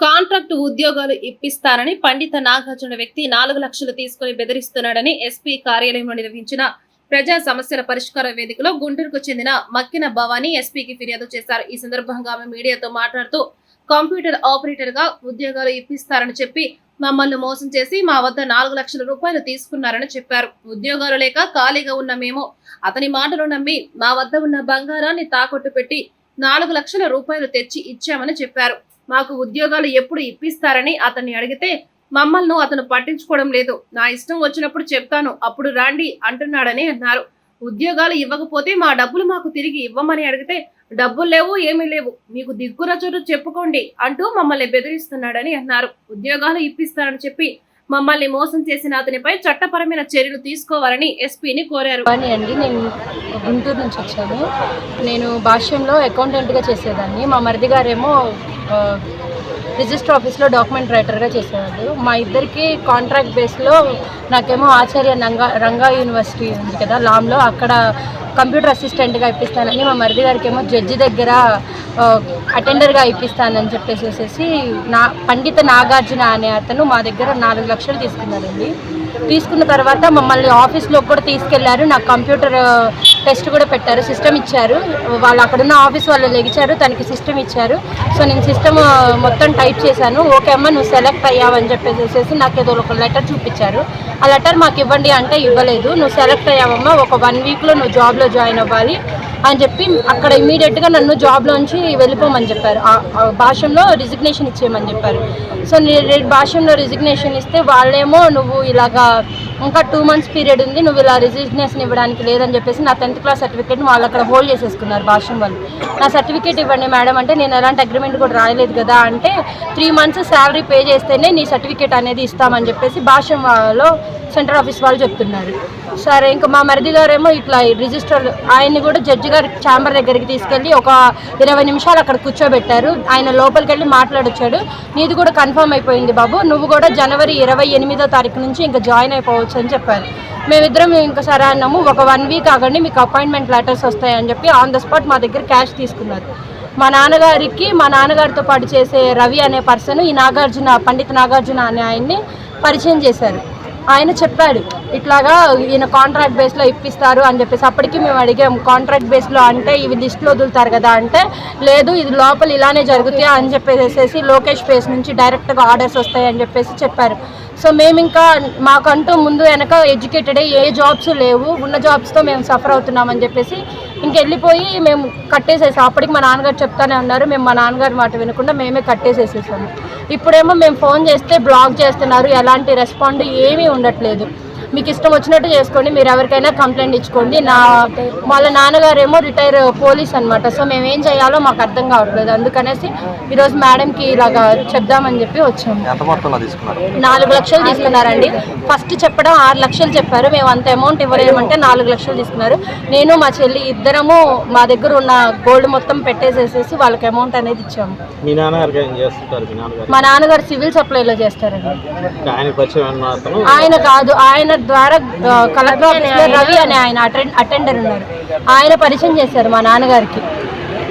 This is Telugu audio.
కాంట్రాక్ట్ ఉద్యోగాలు ఇప్పిస్తానని పండిత నాగార్జున వ్యక్తి నాలుగు లక్షలు తీసుకుని బెదిరిస్తున్నాడని ఎస్పీ కార్యాలయంలో నిర్వహించిన ప్రజా సమస్యల పరిష్కార వేదికలో గుంటూరుకు చెందిన మక్కిన భవానీ ఎస్పీకి ఫిర్యాదు చేశారు. ఈ సందర్భంగా ఆమె మీడియాతో మాట్లాడుతూ కంప్యూటర్ ఆపరేటర్గా ఉద్యోగాలు ఇప్పిస్తారని చెప్పి మమ్మల్ని మోసం చేసి మా వద్ద నాలుగు లక్షల రూపాయలు తీసుకున్నారని చెప్పారు. ఉద్యోగాలు లేక ఖాళీగా ఉన్న మేము అతని మాటలు నమ్మి మా వద్ద ఉన్న బంగారాన్ని తాకట్టు పెట్టి నాలుగు లక్షల రూపాయలు తెచ్చి ఇచ్చామని చెప్పారు. మాకు ఉద్యోగాలు ఎప్పుడు ఇప్పిస్తారని అతన్ని అడిగితే మమ్మల్ని అతను పట్టించుకోవడం లేదు. నా ఇష్టం వచ్చినప్పుడు చెప్తాను. అప్పుడు రాండి అంటున్నాడని అన్నారు. ఉద్యోగాలు ఇవ్వకపోతే మా డబ్బులు మాకు తిరిగి ఇవ్వమని అడిగితే డబ్బులు లేవు ఏమీ లేవు. మీకు దిగ్గుర చోటు చెప్పుకోండి అంటూ మమ్మల్ని బెదిరిస్తున్నాడని అన్నారు. ఉద్యోగాలు ఇప్పిస్తారని చెప్పి మమ్మల్ని మోసం చేసిన అతనిపై చట్టపరమైన చర్యలు తీసుకోవాలని ఎస్పీని కోరారు. అని అండి నేను గుంటూరు నుంచి వచ్చాను. నేను భాష్యంలో అకౌంటెంట్గా చేసేదాన్ని. మా మరిది గారేమో రిజిస్టర్ ఆఫీస్లో డాక్యుమెంట్ రైటర్గా చేసేవాళ్ళు. మా ఇద్దరికి కాంట్రాక్ట్ బేస్లో నాకేమో ఆచార్య రంగా రంగా యూనివర్సిటీ ఉంది కదా లామ్లో అక్కడ కంప్యూటర్ అసిస్టెంట్గా ఇప్పిస్తానని మా మరిది గారికి ఏమో జడ్జి దగ్గర అటెండర్గా ఇప్పిస్తానని చెప్పేసి నా పండిత నాగార్జున అనే అతను మా దగ్గర నాలుగు లక్షలు తీసుకున్నారండి. తీసుకున్న తర్వాత మమ్మల్ని ఆఫీస్లో కూడా తీసుకెళ్ళారు. నాకు కంప్యూటర్ టెస్ట్ కూడా పెట్టారు. సిస్టమ్ ఇచ్చారు. వాళ్ళు అక్కడున్న ఆఫీస్ వాళ్ళు లెగిచారు. తనకి సిస్టమ్ ఇచ్చారు. సో నేను సిస్టమ్ మొత్తం టైప్ చేశాను. ఓకే అమ్మ నువ్వు సెలెక్ట్ అయ్యావని చెప్పేసి నాకు ఏదో ఒక లెటర్ చూపించారు. ఆ లెటర్ మాకు ఇవ్వండి అంటే ఇవ్వలేదు. నువ్వు సెలెక్ట్ అయ్యావమ్మా. ఒక వన్ వీక్లో నువ్వు జాబ్లో జాయిన్ అవ్వాలి. అని చెప్పి అక్కడ ఇమీడియట్గా నన్ను జాబ్లోంచి వెళ్ళిపోమని చెప్పారు. ఆ- భాషలో రిజిగ్నేషన్ ఇచ్చేయమని చెప్పారు. సో నేను భాషంలో రిజిగ్నేషన్ ఇస్తే వాళ్ళేమో నువ్వు ఇలాగా ఇంకా టూ మంత్స్ పీరియడ్ ఉంది నువ్వు ఇలా రిజిగ్నేషన్ ఇవ్వడానికి లేదని చెప్పేసి నా టెన్త్ క్లాస్ సర్టిఫికేట్ని వాళ్ళు అక్కడ హోల్డ్ చేసేసుకున్నారు భాష్యం వాళ్ళు. నా సర్టిఫికేట్ ఇవ్వండి మేడం అంటే నేను ఎలాంటి అగ్రిమెంట్ కూడా రాయలేదు కదా అంటే త్రీ మంత్స్ శాలరీ పే చేస్తేనే నీ సర్టిఫికేట్ అనేది ఇస్తామని చెప్పేసి భాష్యం వాళ్ళలో సెంట్రల్ ఆఫీస్ వాళ్ళు చెప్తున్నారు. సరే ఇంకా మా మరిది గారేమో ఇట్లా రిజిస్టర్ ఆయన్ని కూడా జడ్జి గారి ఛాంబర్ దగ్గరికి తీసుకెళ్ళి ఒక ఇరవై నిమిషాలు అక్కడ కూర్చోబెట్టారు. ఆయన లోపలికి వెళ్ళి మాట్లాడొచ్చాడు. నీది కూడా కన్ఫర్మ్ అయిపోయింది బాబు. నువ్వు కూడా జనవరి ఇరవై ఎనిమిదో తారీఖు నుంచి ఇంకా జాయిన్ అయిపోవచ్చు అని చెప్పారు. మేమిద్దరం ఇంకా సరే అన్నాము ఒక వన్ వీక్ ఆగండి మీకు అపాయింట్మెంట్ లెటర్స్ వస్తాయని చెప్పి ఆన్ ద స్పాట్ మా దగ్గర క్యాష్ తీసుకున్నారు. మా నాన్నగారికి మా నాన్నగారితో పాటు చేసే రవి అనే పర్సన్ ఈ నాగార్జున పండిత్ నాగార్జున అనే ఆయన్ని పరిచయం చేశారు. ఆయన చెప్పాడు ఇట్లాగా ఈయన కాంట్రాక్ట్ బేస్లో ఇప్పిస్తారు అని చెప్పేసి అప్పటికి మేము అడిగాం కాంట్రాక్ట్ బేస్లో అంటే ఇవి లిస్ట్లో వదులుతారు కదా అంటే లేదు ఇది లోపల ఇలానే జరుగుతాయి? అని చెప్పేసి లోకేష్ ఫేస్ నుంచి డైరెక్ట్గా ఆర్డర్స్ వస్తాయి అని చెప్పేసి చెప్పారు. సో మేము ఇంకా మాకంటూ ముందు వెనక ఎడ్యుకేటెడ్ ఏ జాబ్స్ లేవు ఉన్న జాబ్స్తో మేము సఫర్ అవుతున్నామని చెప్పేసి ఇంకెళ్ళిపోయి మేము కట్టేసేసాం. అప్పటికి మా నాన్నగారు చెప్తానే ఉన్నారు మేము మా నాన్నగారి మాట వినకుండా మేమే కట్టేసేసేసాము. ఇప్పుడేమో మేము ఫోన్ చేస్తే బ్లాక్ చేస్తున్నారు ఎలాంటి రెస్పాండ్ ఏమీ ఉండట్లేదు. మీకు ఇష్టం వచ్చినట్టు చేసుకోండి. మీరు ఎవరికైనా కంప్లైంట్ ఇచ్చుకోండి. నా వాళ్ళ నాన్నగారేమో రిటైర్ పోలీస్ అనమాట సో మేము ఏం చేయాలో మాకు అర్థం కావట్లేదు. అందుకనేసి ఈరోజు మేడంకి ఇలాగా చెప్దామని చెప్పి వచ్చాము. నాలుగు లక్షలు తీసుకున్నారండి. ఫస్ట్ చెప్పడం ఆరు లక్షలు చెప్పారు. మేము అంత అమౌంట్ ఇవ్వలేమంటే నాలుగు లక్షలు తీసుకున్నారు. నేను మా చెల్లి ఇద్దరము మా దగ్గర ఉన్న గోల్డ్ మొత్తం పెట్టేసేసేసి వాళ్ళకి అమౌంట్ అనేది ఇచ్చాము. మీ నాన్నగారికి ఏం చేస్తుంటారు? మీ నాన్నగారు సివిల్ సప్లైలో చేస్తారండి. ఆయన అతను ఆయన కలెక్టర్ ద్వారా ఆ, కలెక్టర్ ఆఫీస్లో రవి అనే ఆయన అటెండ్ అటెండర్ ఉన్నారు. ఆయన పరిచయం చేశారు మా నాన్నగారికి.